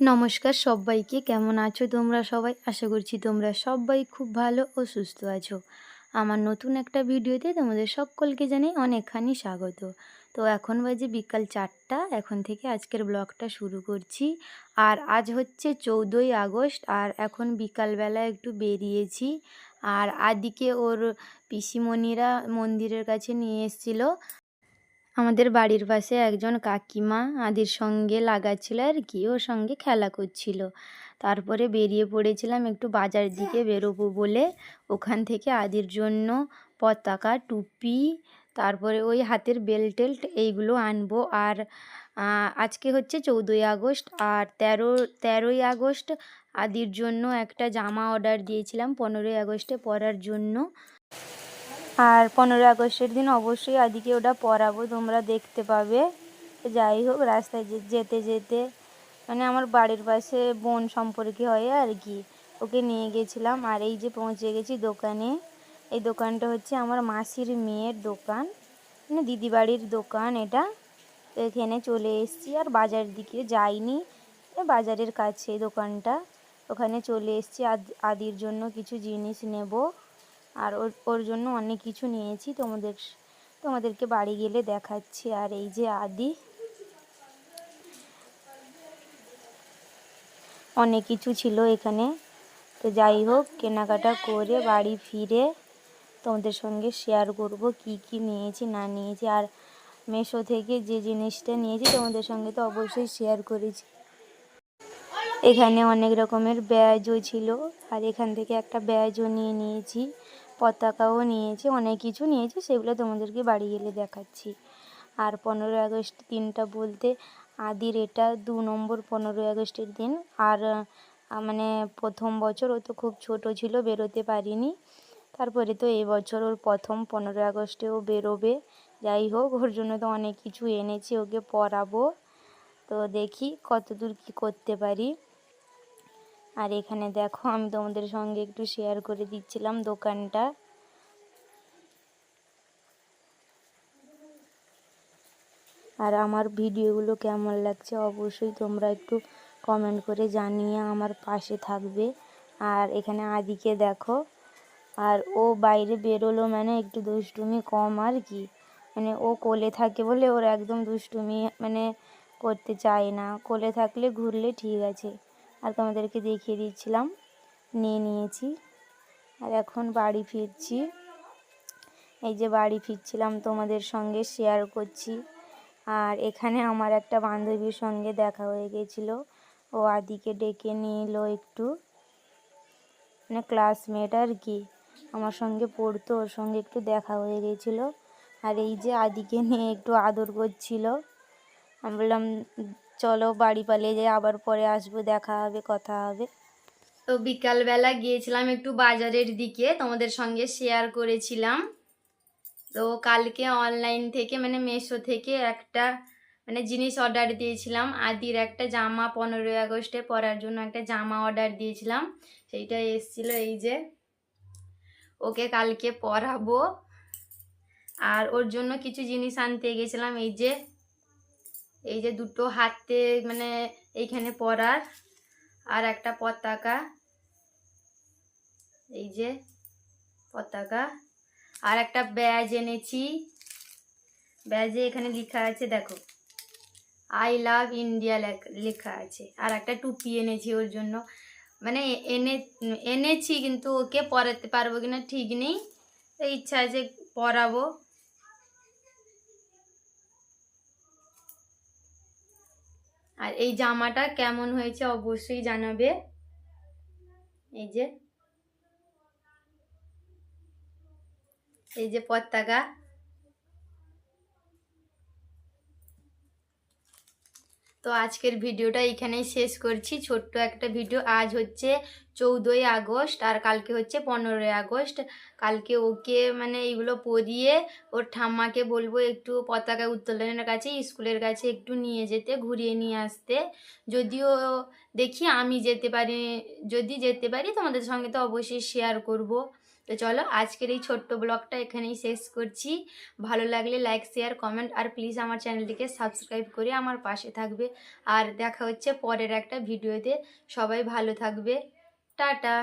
নমস্কার সবাইকে, কেমন আছো তোমরা সবাই? আশা করছি তোমরা সবাই খুব ভালো ও সুস্থ আছো। আমার নতুন একটা ভিডিওতে তোমাদের সকলকে জানাই অনেকখানি স্বাগত। তো এখন বাজে বিকাল চারটা, এখন থেকে আজকের ব্লগটা শুরু করছি। আর আজ হচ্ছে চৌদ্দই আগস্ট, আর এখন বিকালবেলা একটু বেরিয়েছি। আর আদিকে ওর পিসিমণিরা মন্দিরের কাছে নিয়ে এসেছিল। আমাদের বাড়ির পাশে একজন কাকিমা আদির সঙ্গে লাগাচ্ছিল আর কি, ওর সঙ্গে খেলা করছিল। তারপরে বেরিয়ে পড়েছিলাম একটু বাজার দিকে বেরোবো বলে। ওখান থেকে আদির জন্য পতাকা, টুপি, তারপরে ওই হাতের বেল্ট টেল্ট এইগুলো আনব। আর আজকে হচ্ছে চৌদ্দই আগস্ট আর তেরো, তেরোই আগস্ট আদির জন্য একটা জামা অর্ডার দিয়েছিলাম, পনেরোই আগস্টে পরার জন্য। আর পনেরোই আগস্টের দিন অবশ্যই আদিকে ওটা পরাবো, তোমরা দেখতে পাবে। যাই হোক, রাস্তায় যেতে যেতে মানে আমার বাড়ির পাশে বোন সম্পর্কে হয় আর কি। ওকে নিয়ে গেছিলাম আর এই যে পৌঁছে গেছি দোকানে। এই দোকানটা হচ্ছে আমার মাসির মেয়ের দোকান মানে দিদি বাড়ির দোকান এটা। এখানে চলে এসেছি আর বাজার দিকে যাইনি বাজারের কাছে দোকানটা। ওখানে চলে এসেছি আদির জন্য কিছু জিনিস নেব। আর ওর ওর জন্য অনেক কিছু নিয়েছি তোমাদের তোমাদেরকে বাড়ি গেলে দেখাচ্ছি। আর এই যে আদি, অনেক কিছু ছিল এখানে। তো যাই হোক, কেনাকাটা করে বাড়ি ফিরে তোমাদের সঙ্গে শেয়ার করব কি কি নিয়েছি, না নিয়েছি। আর মেশো থেকে যে জিনিসটা নিয়েছি তোমাদের সঙ্গে তো অবশ্যই শেয়ার করেছি। এখানে অনেক রকমের ব্যাজও ছিল। আর এখান থেকে একটা ব্যাজও নিয়ে নিয়েছি। পতাকাও নিয়েছি, অনেক কিছু নিয়েছি, সেগুলো তোমাদেরকে বাড়ি গেলে দেখাচ্ছি। আর পনেরোই আগস্ট দিনটা বলতে আদির এটা দু নম্বর পনেরোই আগস্টের দিন। আর মানে প্রথম বছর ও তো খুব ছোট ছিল, বেরোতে পারিনি। তারপরে তো এই বছর ওর প্রথম পনেরোই আগস্টে ও বেরোবে, যাই হোক, ওর জন্য তো অনেক কিছু এনেছি, ওকে পরাবো তো দেখি কত দূর কী করতে পারি। আর এখানে দেখো, আমি তোমাদের সঙ্গে একটু শেয়ার করে দিচ্ছিলাম দোকানটা। আর আমার ভিডিওগুলো কেমন লাগছে অবশ্যই তোমরা একটু কমেন্ট করে জানিয়ে আমার পাশে থাকবে। আর এখানে আদিকে দেখো, আর ও বাইরে বেরোলো মানে একটু দুষ্টুমি কম আর কি। মানে ও কোলে থাকে বলে ওর একদম দুষ্টুমি মানে করতে চায় না। কোলে থাকলে ঘুরলে ঠিক আছে। আর তোমাদেরকে দেখিয়ে দিচ্ছিলাম। নিয়ে নিয়েছি। আর এখন বাড়ি ফিরছি। এই যে বাড়ি ফিরছিলাম, তোমাদের সঙ্গে শেয়ার করছি। আর এখানে আমার একটা বান্ধবীর সঙ্গে দেখা হয়ে গেছিল। ও আদিকে ডেকে নিয়ে এলো একটু। মানে ক্লাসমেট আর কি। আমার সঙ্গে পড়তো, ওর সঙ্গে একটু দেখা হয়ে গেছিল। আর এই যে আদিকে নিয়ে একটু আদর করছিল। আমি বললাম চলো বাড়ি পালিয়ে যাই, আবার পরে আসব, দেখা হবে, কথা হবে। তো বিকালবেলা গিয়েছিলাম একটু বাজারের দিকে, তোমাদের সঙ্গে শেয়ার করেছিলাম। তো কালকে অনলাইন থেকে মানে মেশো থেকে একটা মানে জিনিস অর্ডার দিয়েছিলাম। আদির একটা জামা পনেরোই আগস্টে পরার জন্য একটা জামা অর্ডার দিয়েছিলাম। সেইটা এসছিল এই যে, ওকে কালকে পরাবো। আর ওর জন্য কিছু জিনিস আনতে গেছিলাম, এই যে এই যে দুটো হাতে মানে এইখানে পরার আর একটা পতাকা। এই যে পতাকা। আর একটা ব্যাজ এনেছি। ব্যাজে এখানে লেখা আছে, দেখো। আই লাভ ইন্ডিয়া লেখা আছে। আর একটা টুপি এনেছি ওর জন্য। মানে এনে, এনেছি কিন্তু ওকে পরাতে পারব কিনা ঠিক নেই। ইচ্ছা আছে পরাবো। আর এই জামাটা কেমন হয়েছে অবশ্যই জানাবে। এই যে। এই যে পতাকা। তো আজকের ভিডিওটা এখানেই শেষ করছি। ছোট্ট একটা ভিডিও। আজ হচ্ছে চৌদ্দই আগস্ট আর কালকে হচ্ছে পনেরোই আগস্ট। কালকে ওকে মানে এইগুলো পরিয়ে ওর ঠাম্মাকে বলব একটু পতাকা উত্তোলনের কাছে, স্কুলের কাছে একটু নিয়ে যেতে, ঘুরিয়ে নিয়ে আসতে। যদিও দেখি আমি যেতে পারি, যদি যেতে পারি তোমাদের সঙ্গে তো অবশ্যই শেয়ার করব। তো চলো আজকের এই ছোট্ট ব্লগটা এখানেই শেষ করছি। ভালো লাগলে লাইক শেয়ার কমেন্ট আর প্লিজ আমার চ্যানেলটিকে সাবস্ক্রাইব করে আমার পাশে থাকবে। আর দেখা হচ্ছে পরের একটা ভিডিওতে সবাই ভালো থাকবে। টাটা!